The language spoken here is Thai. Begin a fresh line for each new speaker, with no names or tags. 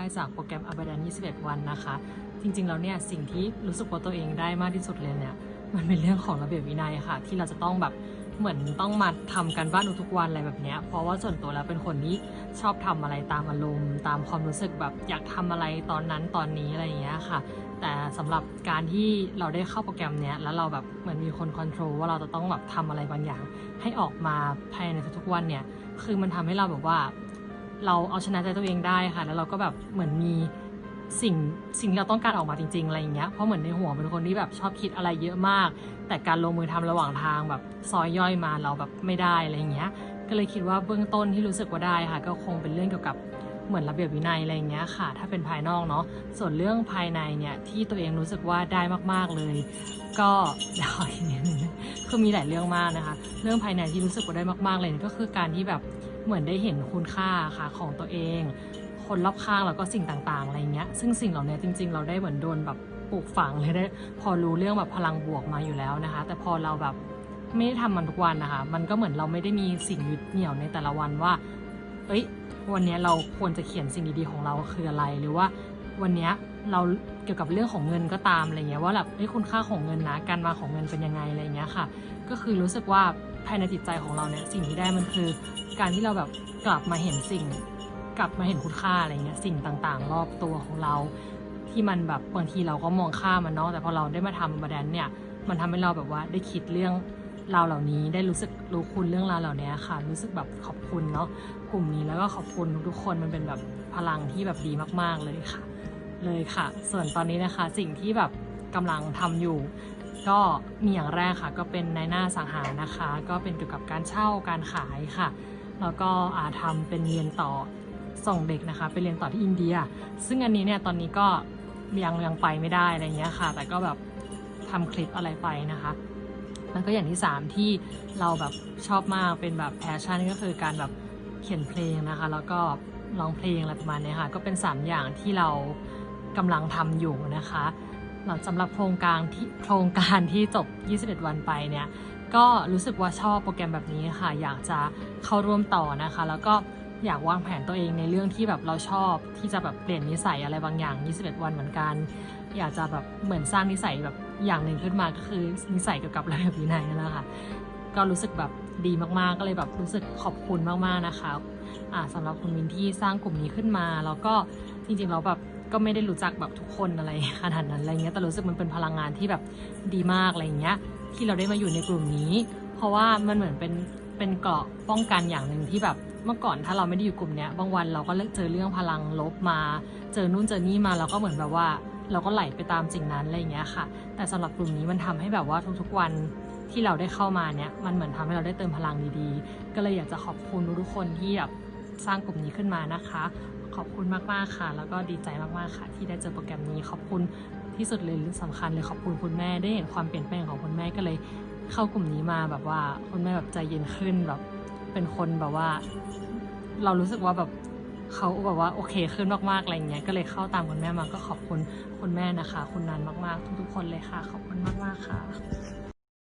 ได้จากโปรแกรม a b a d a n 21 วันนะคะ จริงๆแล้วเนี่ยสิ่งที่รู้สึกว่าตัวเองได้มากที่สุดเลยเนี่ยมันเป็นเรื่องของระเบียบวินัยค่ะ ที่เราจะต้องแบบเหมือนต้องมาทำกันบ้านทุกวันอะไรแบบเนี้ยเพราะว่าส่วนตัวแล้วเป็นคนที่ชอบทำอะไรตามอารมณ์ ตามความรู้สึกแบบอยากทำอะไรตอนนั้นตอนนี้อะไรอย่างเงี้ยค่ะ แต่สำหรับการที่เราได้เข้าโปรแกรมเนี้ยแล้วเราแบบเหมือนมีคนคอนโทรลว่าเราจะต้องแบบทำอะไรบางอย่าง ให้ออกมาภายในทุกๆวันเนี่ยคือมันทำให้เราแบบว่า เราเอาชนะใจตัวเองได้ค่ะ แล้วเราก็แบบเหมือนมีสิ่งสิ่งที่เราต้องการออกมาจริงๆอะไรอย่างเงี้ย เพราะเหมือนในหัวเป็นคนที่แบบชอบคิดอะไรเยอะมาก แต่การลงมือทำระหว่างทางแบบซอยย่อยมาเราแบบไม่ได้อะไรอย่างเงี้ย ก็เลยคิดว่าเบื้องต้นที่รู้สึกว่าได้ค่ะ ก็คงเป็นเรื่องเกี่ยวกับเหมือนระเบียบวินัยอะไรอย่างเงี้ยค่ะ ถ้าเป็นภายนอกเนาะ ส่วนเรื่องภายในเนี่ยที่ตัวเองรู้สึกว่าได้มากๆเลย ก็เดี๋ยวขออีกนิดนึงคือมีหลายเรื่องมากนะคะ เรื่องภายในที่รู้สึกว่าได้มากๆเลยก็คือการที่แบบ เหมือนได้เห็นคุณค่าค่ะของตัวเอง คนรอบข้างแล้วก็สิ่งต่างๆอะไรเงี้ย ซึ่งสิ่งเหล่านี้จริง ๆ เราได้เหมือนโดนแบบปลูกฝังเลยได้พอรู้เรื่องแบบพลังบวกมาอยู่แล้วนะคะ แต่พอเราแบบไม่ได้ทำมันทุกวันนะคะ มันก็เหมือนเราไม่ได้มีสิ่งยึดเหนี่ยวในแต่ละวันว่า เอ้ย วันนี้เราควรจะเขียนสิ่งดีๆของเราคืออะไร หรือว่า วันนี้เราเกี่ยวกับเรื่องของเงินก็ตามอะไรเงี้ยว่าแบบเอ้คุณค่าของเงินนะการมาของเงินเป็นยังไงอะไรเงี้ยค่ะ ก็คือรู้สึกว่าภายในจิตใจของเราเนี่ยสิ่งที่ได้มันคือ การที่เราแบบกลับมาเห็นสิ่ง กลับมาเห็นคุณค่าอะไรเงี้ยสิ่งต่างๆ รอบตัวของเรา ที่มันแบบบางทีเราก็มองข้ามมันเนาะแต่พอเราได้มาทำมาแดนเนี่ยมันทำให้เราแบบว่าได้คิดเรื่องราวเหล่านี้ได้รู้สึกรู้คุณเรื่องราวเหล่านี้ค่ะ รู้สึกแบบขอบคุณเนาะกลุ่มนี้แล้วก็ขอบคุณทุกๆคนมันเป็นแบบพลังที่แบบดีมาก ๆเลยค่ะ เลยค่ะ ส่วนตอนนี้นะคะสิ่งที่แบบกำลังทำอยู่ ก็มีอย่างแรกค่ะ ก็เป็นในหน้าสังหารนะคะ ก็เป็นเกี่ยวกับการเช่าการขายค่ะ แล้วก็อาทำเป็นเรียนต่อส่งเด็กนะคะ ไปเรียนต่อที่อินเดีย ซึ่งอันนี้เนี่ยตอนนี้ก็ยังยังไปไม่ได้อะไรเงี้ยค่ะ แต่ก็แบบทำคลิปอะไรไปนะคะแล้วก็อย่างที่ 3 ที่เราแบบชอบมากเป็นแบบแพชชั่นก็คือการแบบเขียนเพลงนะคะ แล้วก็ร้องเพลงอะไรประมาณเนี้ยค่ะ ก็เป็น 3 อย่างที่เรา กำลังทำอยู่นะคะหลังสำหรับโครงการที่โครงการที่จบ 21 วันไปเนี่ยก็รู้สึกว่าชอบโปรแกรมแบบนี้ค่ะ อยากจะเข้าร่วมต่อนะคะ แล้วก็อยากวางแผนตัวเองในเรื่องที่แบบเราชอบที่จะแบบเปลี่ยนนิสัยอะไรบางอย่าง 21 วันเหมือนกัน อยากจะแบบเหมือนสร้างนิสัยแบบอย่างหนึ่งขึ้นมาก็คือนิสัยเกี่ยวกับระเบียบวินัยนั่นแหละค่ะก็รู้สึกแบบดีมากๆ ก็เลยแบบรู้สึกขอบคุณมากๆนะคะอ่าสำหรับคุณมินที่สร้างกลุ่มนี้ขึ้นมา แล้วก็จริงๆเราแบบ ก็ไม่ได้รู้จักแบบทุกคนอะไรขนาดนั้นอะไรเงี้ยแต่รู้สึกมันเป็นพลังงานที่แบบดีมากอะไรเงี้ยที่เราได้มาอยู่ในกลุ่มนี้ เพราะว่ามันเหมือนเป็นเป็นเกราะป้องกันอย่างหนึ่งที่แบบเมื่อก่อนถ้าเราไม่ได้อยู่กลุ่มเนี้ยบางวันเราก็เจอเรื่องพลังลบมา เจอนู่นเจอนี่มาเราก็เหมือนแบบว่า เราก็ไหลไปตามสิ่งนั้นอะไรเงี้ยค่ะ แต่สำหรับกลุ่มนี้มันทำให้แบบว่าทุกๆวันที่เราได้เข้ามาเนี่ยมันเหมือนทำให้เราได้เติมพลังดีๆ ก็เลยอยากจะขอบคุณทุกๆคนที่แบบสร้างกลุ่มนี้ขึ้นมานะคะ ขอบคุณมากๆค่ะ แล้วก็ดีใจมากๆค่ะ ที่ได้เจอโปรแกรมนี้ขอบคุณที่สุดเลยสำคัญเลยขอบคุณคุณแม่ได้เห็นความเปลี่ยนแปลงของคุณแม่ก็เลยเข้ากลุ่มนี้มาแบบว่าคุณแม่แบบใจเย็นขึ้นแบบเป็นคนแบบว่า เรารู้สึกว่าแบบเขาแบบว่าโอเคขึ้นมากๆอะไรเงี้ยก็เลยเข้าตามคุณแม่มาก็ขอบคุณคุณแม่นะคะ คุณนันมากๆ ทุกๆคนเลยค่ะ ขอบคุณมากๆค่ะ